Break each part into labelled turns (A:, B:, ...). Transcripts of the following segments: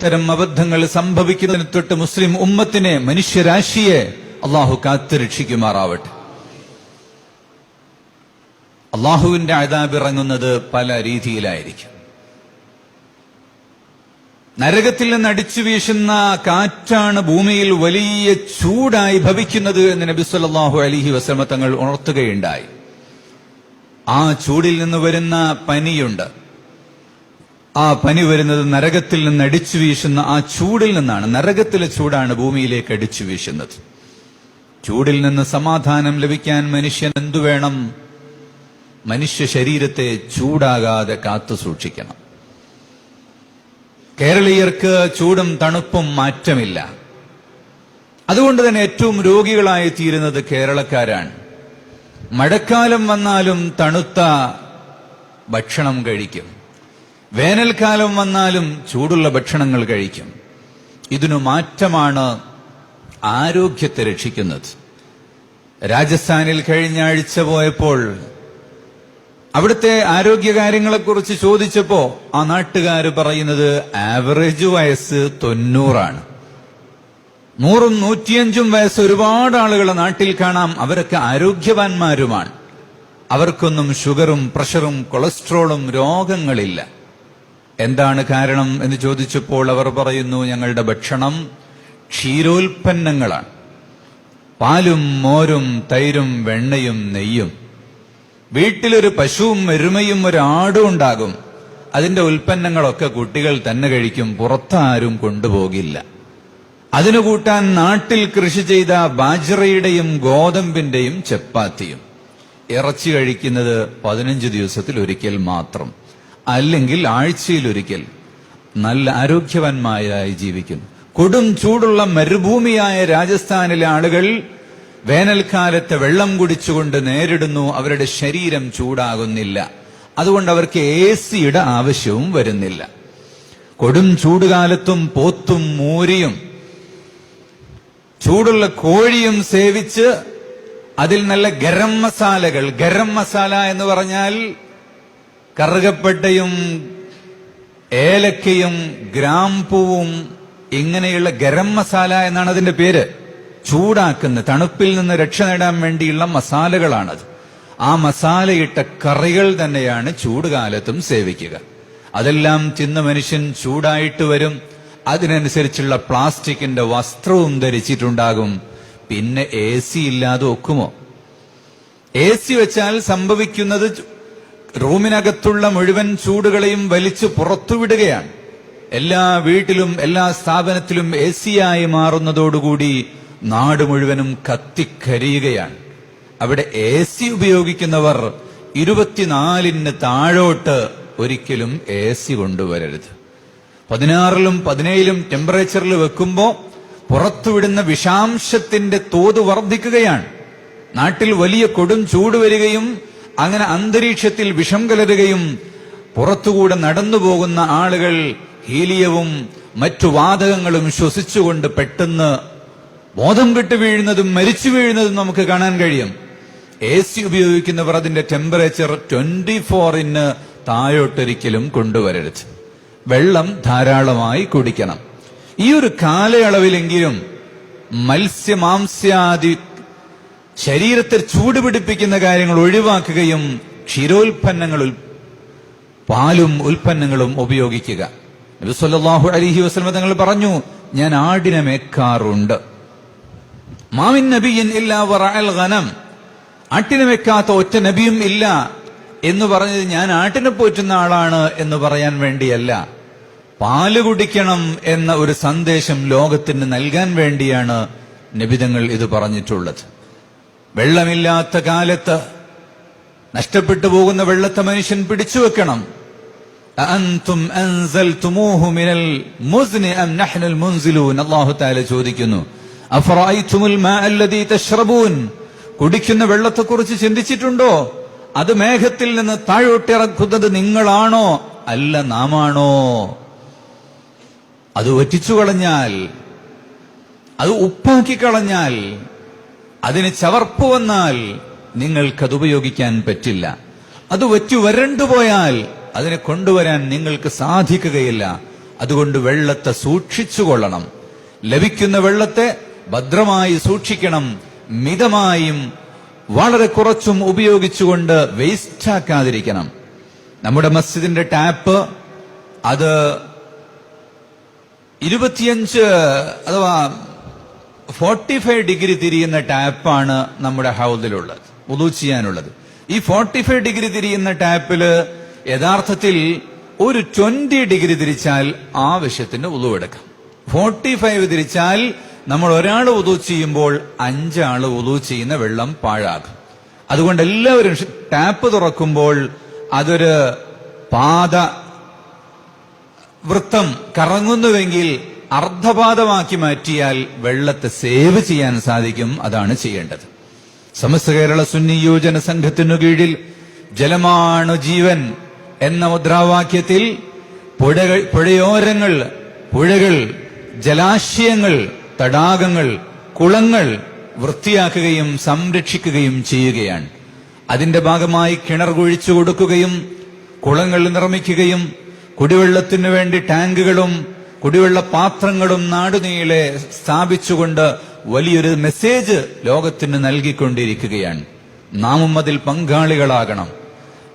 A: ഇത്തരം അബദ്ധങ്ങൾ സംഭവിക്കുന്നതിന് തൊട്ട് മുസ്ലിം ഉമ്മത്തിനെ മനുഷ്യരാശിയെ അള്ളാഹു കാത്തുരക്ഷിക്കുമാറാവട്ടെ അള്ളാഹുവിന്റെ അതാബ് ഇറങ്ങുന്നത് പല രീതിയിലായിരിക്കും. നരകത്തിൽ നിന്ന് അടിച്ചു വീശുന്ന കാറ്റാണ് ഭൂമിയിൽ വലിയ ചൂടായി ഭവിക്കുന്നത് എന്ന് നബി സല്ലല്ലാഹു അലൈഹി വസല്ലമ തങ്ങൾ ഉണർത്തുകയുണ്ടായി. ആ ചൂടിൽ നിന്ന് വരുന്ന പനിയുണ്ട്. ആ പനി വരുന്നത് നരകത്തിൽ നിന്ന് അടിച്ചു വീശുന്ന ആ ചൂടിൽ നിന്നാണ്. നരകത്തിലെ ചൂടാണ് ഭൂമിയിലേക്ക് അടിച്ചു വീശുന്നത്. ചൂടിൽ നിന്ന് സമാധാനം ലഭിക്കാൻ മനുഷ്യൻ എന്തു വേണം? മനുഷ്യ ശരീരത്തെ ചൂടാകാതെ കാത്തു സൂക്ഷിക്കണം. കേരളീയർക്ക് ചൂടും തണുപ്പും മാറ്റമില്ല. അതുകൊണ്ട് തന്നെ ഏറ്റവും രോഗികളായി തീരുന്നത് കേരളക്കാരാണ്. മഴക്കാലം വന്നാലും തണുത്ത ഭക്ഷണം കഴിക്കും. വേനൽക്കാലം വന്നാലും ചൂടുള്ള ഭക്ഷണങ്ങൾ കഴിക്കും. ഇതിനു മാറ്റമാണ് ആരോഗ്യത്തെ രക്ഷിക്കുന്നത്. രാജസ്ഥാനിൽ കഴിഞ്ഞ ആഴ്ച പോയപ്പോൾ അവിടുത്തെ ആരോഗ്യകാര്യങ്ങളെക്കുറിച്ച് ചോദിച്ചപ്പോ ആ നാട്ടുകാർ പറയുന്നത് ആവറേജ് വയസ്സ് തൊണ്ണൂറാണ്. നൂറും നൂറ്റിയഞ്ചും വയസ്സ് ഒരുപാട് ആളുകളെ നാട്ടിൽ കാണാം. അവരൊക്കെ ആരോഗ്യവാന്മാരുമാണ്. അവർക്കൊന്നും ഷുഗറും പ്രഷറും കൊളസ്ട്രോളും രോഗങ്ങളില്ല. എന്താണ് കാരണം എന്ന് ചോദിച്ചപ്പോൾ അവർ പറയുന്നു ഞങ്ങളുടെ ഭക്ഷണം ക്ഷീരോൽപ്പന്നങ്ങളാണ്. പാലും മോരും തൈരും വെണ്ണയും നെയ്യും. വീട്ടിലൊരു പശുവും എരുമയും ഒരാടും ഉണ്ടാകും. അതിന്റെ ഉൽപ്പന്നങ്ങളൊക്കെ കുട്ടികൾ തന്നെ കഴിക്കും പുറത്താരും കൊണ്ടുപോകില്ല. അതിനു കൂട്ടാൻ നാട്ടിൽ കൃഷി ചെയ്ത ബാജറയുടെയും ഗോതമ്പിന്റെയും ചപ്പാത്തിയും. ഇറച്ചി കഴിക്കുന്നത് പതിനഞ്ച് ദിവസത്തിൽ ഒരിക്കൽ മാത്രം. അല്ലെങ്കിൽ ആഴ്ചയിലൊരിക്കൽ നല്ല ആരോഗ്യവാന്മാരായി ജീവിക്കുന്നു കൊടും ചൂടുള്ള മരുഭൂമിയായ രാജസ്ഥാനിലെ ആളുകൾ വേനൽക്കാലത്തെ വെള്ളം കുടിച്ചുകൊണ്ട് നേരിടുന്നു അവരുടെ ശരീരം ചൂടാകുന്നില്ല. അതുകൊണ്ട് അവർക്ക് എ സിയുടെ ആവശ്യവും വരുന്നില്ല. കൊടും ചൂടുകാലത്തും പോത്തും മൂരിയും ചൂടുള്ള കോഴിയും സേവിച്ച് അതിൽ നല്ല ഗരം മസാലകൾ ഗരം മസാല എന്ന് പറഞ്ഞാൽ കറുകപ്പട്ടയും ഏലക്കയും ഗ്രാമ്പൂവും ഇങ്ങനെയുള്ള ഗരം മസാല എന്നാണ് അതിന്റെ പേര്. ചൂടാക്കുന്ന തണുപ്പിൽ നിന്ന് രക്ഷ നേടാൻ വേണ്ടിയുള്ള മസാലകളാണത്. ആ മസാലയിട്ട കറികൾ തന്നെയാണ് ചൂടുകാലത്തും സേവിക്കുക. അതെല്ലാം തിന്ന മനുഷ്യൻ ചൂടായിട്ട് വരും. അതിനനുസരിച്ചുള്ള പ്ലാസ്റ്റിക്കിന്റെ വസ്ത്രവും ധരിച്ചിട്ടുണ്ടാകും. പിന്നെ എ സി ഇല്ലാതെ ഒക്കുമോ? എ സി വെച്ചാൽ സംഭവിക്കുന്നത് റൂമിനകത്തുള്ള മുഴുവൻ ചൂടുകളെയും വലിച്ചു പുറത്തുവിടുകയാണ്. എല്ലാ വീട്ടിലും എല്ലാ സ്ഥാപനത്തിലും എ സിയായി മാറുന്നതോടുകൂടി നാട് മുഴുവനും കത്തിക്കരിയുകയാണ്. അവിടെ എ സി ഉപയോഗിക്കുന്നവർ ഇരുപത്തിനാലിന് താഴോട്ട് ഒരിക്കലും എ സി കൊണ്ടുവരരുത്. പതിനാറിലും പതിനേഴിലും ടെമ്പറേച്ചറിൽ വെക്കുമ്പോൾ പുറത്തുവിടുന്ന വിഷാംശത്തിന്റെ തോത് വർദ്ധിക്കുകയാണ്. നാട്ടിൽ വലിയ കൊടും ചൂട് വരികയും അങ്ങനെ അന്തരീക്ഷത്തിൽ വിഷം കലരുകയും പുറത്തുകൂടെ നടന്നു പോകുന്ന ആളുകൾ ഹീലിയവും മറ്റു വാതകങ്ങളും ശ്വസിച്ചുകൊണ്ട് പെട്ടെന്ന് ബോധം കെട്ട് വീഴുന്നതും മരിച്ചു വീഴുന്നതും നമുക്ക് കാണാൻ കഴിയും. എ സി ഉപയോഗിക്കുന്നവർ അതിന്റെ ടെമ്പറേച്ചർ ട്വന്റി ഫോറിന് താഴോട്ടൊരിക്കലും കൊണ്ടുവരരുത്. വെള്ളം ധാരാളമായി കുടിക്കണം. ഈ ഒരു കാലയളവിലെങ്കിലും മത്സ്യമാംസ്യാദി ശരീരത്തെ ചൂടുപിടിപ്പിക്കുന്ന കാര്യങ്ങൾ ഒഴിവാക്കുകയും ക്ഷീരോൽപ്പന്നങ്ങൾ പാലും ഉൽപ്പന്നങ്ങളും ഉപയോഗിക്കുക. നബിസ്വല്ലാഹു സല്ലല്ലാഹു വസ്ലമ തങ്ങൾ പറഞ്ഞു ഞാൻ ആടിനെ മേക്കാറുണ്ട്. മാമിൻ നബിയൻ ഇല്ല വറഅൽ ഗനം ആട്ടിനെ വെക്കാത്ത ഒറ്റ നബിയും ഇല്ല എന്ന് പറഞ്ഞത് ഞാൻ ആട്ടിനെ പോറ്റുന്ന ആളാണ് എന്ന് പറയാൻ വേണ്ടിയല്ല. പാൽ കുടിക്കണം എന്ന ഒരു സന്ദേശം ലോകത്തിന് നൽകാൻ വേണ്ടിയാണ് നബിതങ്ങൾ ഇത് പറഞ്ഞിട്ടുള്ളത്. വെള്ളമില്ലാത്ത കാലത്ത് നഷ്ടപ്പെട്ടു പോകുന്ന വെള്ളത്തെ മനുഷ്യൻ പിടിച്ചു വെക്കണം. മുസ്നി അം നഹ്നുൽ മുൻസിലൂൻ. അല്ലാഹു തആല ചോദിക്കുന്നു അഫറഅയ്തുമുൽ മാ അല്ലദീ കുടിക്കുന്ന വെള്ളത്തെക്കുറിച്ച് ചിന്തിച്ചിട്ടുണ്ടോ? അത് മേഘത്തിൽ നിന്ന് താഴോട്ടിറക്കുന്നത് നിങ്ങളാണോ? അല്ല നാമാണോ? അത് വറ്റിച്ചു കളഞ്ഞാൽ അത് ഉപ്പാക്കി കളഞ്ഞാൽ അതിന് ചവർപ്പ് വന്നാൽ നിങ്ങൾക്കത് ഉപയോഗിക്കാൻ പറ്റില്ല. അത് വറ്റു വരണ്ടുപോയാൽ അതിനെ കൊണ്ടുവരാൻ നിങ്ങൾക്ക് സാധിക്കുകയില്ല. അതുകൊണ്ട് വെള്ളത്തെ സൂക്ഷിച്ചുകൊള്ളണം. ലഭിക്കുന്ന വെള്ളത്തെ ഭദ്രമായി സൂക്ഷിക്കണം. മിതമായും വളരെ കുറച്ചും ഉപയോഗിച്ചുകൊണ്ട് വേസ്റ്റാക്കാതിരിക്കണം. നമ്മുടെ മസ്ജിദിന്റെ ടാപ്പ് അത് ഇരുപത്തിയഞ്ച് അഥവാ ഫോർട്ടി ഫൈവ് ഡിഗ്രി തിരിയുന്ന ടാപ്പാണ് നമ്മുടെ ഹൗദിലുള്ളത് ഉദു ചെയ്യാനുള്ളത്. ഈ ഫോർട്ടി ഫൈവ് ഡിഗ്രി തിരിയുന്ന ടാപ്പിൽ യഥാർത്ഥത്തിൽ ഒരു ട്വന്റി ഡിഗ്രി തിരിച്ചാൽ ആവശ്യത്തിന് ഉദു എടുക്കാം. ഫോർട്ടി ഫൈവ് തിരിച്ചാൽ നമ്മൾ ഒരാൾ ഉദു ചെയ്യുമ്പോൾ അഞ്ചാൾ ഉദു ചെയ്യുന്ന വെള്ളം പാഴാകും. അതുകൊണ്ട് എല്ലാവരും ടാപ്പ് തുറക്കുമ്പോൾ അതൊരു പാത വൃത്തം കറങ്ങുന്നുവെങ്കിൽ അർദ്ധപാദമാക്കി മാറ്റിയാൽ വെള്ളത്തെ സേവ് ചെയ്യാൻ സാധിക്കും അതാണ് ചെയ്യേണ്ടത്. സമസ്ത കേരള സുന്നി യോജന സംഘത്തിനു കീഴിൽ ജലമാണു ജീവൻ എന്ന മുദ്രാവാക്യത്തിൽ പുഴകൾ പുഴയോരങ്ങൾ പുഴകൾ ജലാശയങ്ങൾ തടാകങ്ങൾ കുളങ്ങൾ വൃത്തിയാക്കുകയും സംരക്ഷിക്കുകയും ചെയ്യുകയാണ്. അതിന്റെ ഭാഗമായി കിണർ കുഴിച്ചു കൊടുക്കുകയും കുളങ്ങൾ നിർമ്മിക്കുകയും കുടിവെള്ളത്തിനു വേണ്ടി ടാങ്കുകളും കുടിവെള്ള പാത്രങ്ങളും നാടുനീളെ സ്ഥാപിച്ചുകൊണ്ട് വലിയൊരു മെസ്സേജ് ലോകത്തിന് നൽകിക്കൊണ്ടിരിക്കുകയാണ്. നാമും അതിൽ പങ്കാളികളാകണം.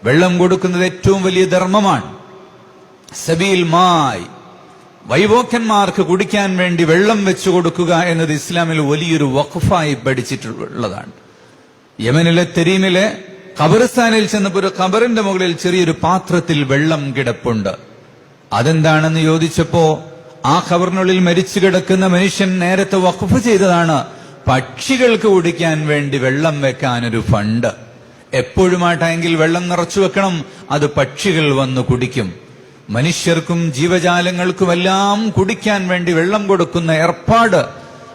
A: വെള്ളം കൊടുക്കുന്നത് ഏറ്റവും വലിയ ധർമ്മമാണ്. സബീൽ മായി. വൈവോക്കന്മാർക്ക് കുടിക്കാൻ വേണ്ടി വെള്ളം വെച്ചു കൊടുക്കുക എന്നത് ഇസ്ലാമിൽ വലിയൊരു വഖഫായി പഠിച്ചിട്ടുള്ളതാണ്. യമനിലെ തെരീമിലെ ഖബറിസ്ഥാനിൽ ചെന്നപ്പോൾ ഒരു ഖബറിന്റെ മുകളിൽ ചെറിയൊരു പാത്രത്തിൽ വെള്ളം കിടപ്പുണ്ട്. അതെന്താണെന്ന് ചോദിച്ചപ്പോ ആ ഖബറിനുള്ളിൽ മരിച്ചു കിടക്കുന്ന മനുഷ്യൻ നേരത്തെ വഖഫ് ചെയ്തതാണ്. പക്ഷികൾക്ക് കുടിക്കാൻ വേണ്ടി വെള്ളം വെക്കാൻ ഒരു ഫണ്ട്. എപ്പോഴും വെള്ളം നിറച്ചു വെക്കണം അത് പക്ഷികൾ വന്ന് കുടിക്കും. മനുഷ്യർക്കും ജീവജാലങ്ങൾക്കുമെല്ലാം കുടിക്കാൻ വേണ്ടി വെള്ളം കൊടുക്കുന്ന ഏർപ്പാട്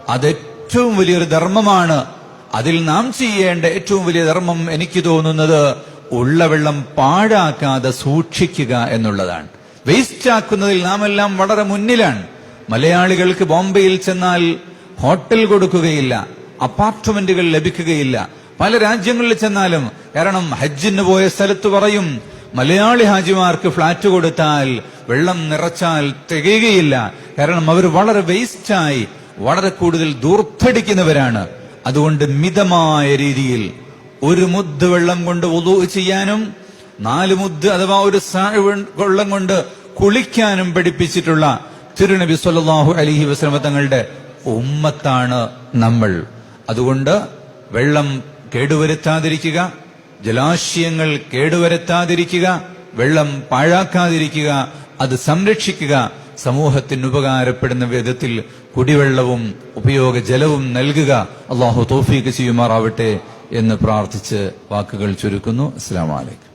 A: അത് ഏറ്റവും വലിയൊരു ധർമ്മമാണ്. അതിൽ നാം ചെയ്യേണ്ട ഏറ്റവും വലിയ ധർമ്മം എനിക്ക് തോന്നുന്നത് ഉള്ള വെള്ളം പാഴാക്കാതെ സൂക്ഷിക്കുക എന്നുള്ളതാണ്. വേസ്റ്റ് ആക്കുന്നതിൽ നാം എല്ലാം വളരെ മുന്നിലാണ്. മലയാളികൾക്ക് ബോംബെയിൽ ചെന്നാൽ ഹോട്ടൽ കൊടുക്കുകയില്ല അപ്പാർട്ട്മെന്റുകൾ ലഭിക്കുകയില്ല. പല രാജ്യങ്ങളിൽ ചെന്നാലും കാരണം ഹജ്ജിന് പോയ സ്ഥലത്ത് പറയും മലയാളി ഹാജിമാർക്ക് ഫ്ളാറ്റ് കൊടുത്താൽ വെള്ളം നിറച്ചാൽ തികയുകയില്ല. കാരണം അവർ വളരെ വേസ്റ്റായി വളരെ കൂടുതൽ ദൂർത്തടിക്കുന്നവരാണ്. അതുകൊണ്ട് മിതമായ രീതിയിൽ ഒരു മുദ് വെള്ളം കൊണ്ട് ഒതു ചെയ്യാനും നാല് മുദ്ദ് അഥവാ ഒരു കൊള്ളം കൊണ്ട് കുളിക്കാനും പഠിപ്പിച്ചിട്ടുള്ള തിരുനബി സല്ലല്ലാഹു അലിഹി വസ്ലമ തങ്ങളുടെ ഉമ്മത്താണ് നമ്മൾ. അതുകൊണ്ട് വെള്ളം കേടുവരുത്താതിരിക്കുക ജലാശയങ്ങൾ കേടുവരുത്താതിരിക്കുക വെള്ളം പാഴാക്കാതിരിക്കുക അത് സംരക്ഷിക്കുക സമൂഹത്തിന് ഉപകാരപ്പെടുന്ന വിധത്തിൽ കുടിവെള്ളവും ഉപയോഗ ജലവും നൽകുക അള്ളാഹു തോഫീക്ക് ചെയ്യുമാറാവട്ടെ എന്ന് പ്രാർത്ഥിച്ച് വാക്കുകൾ ചുരുക്കുന്നു. അസ്സാം വലൈക്കും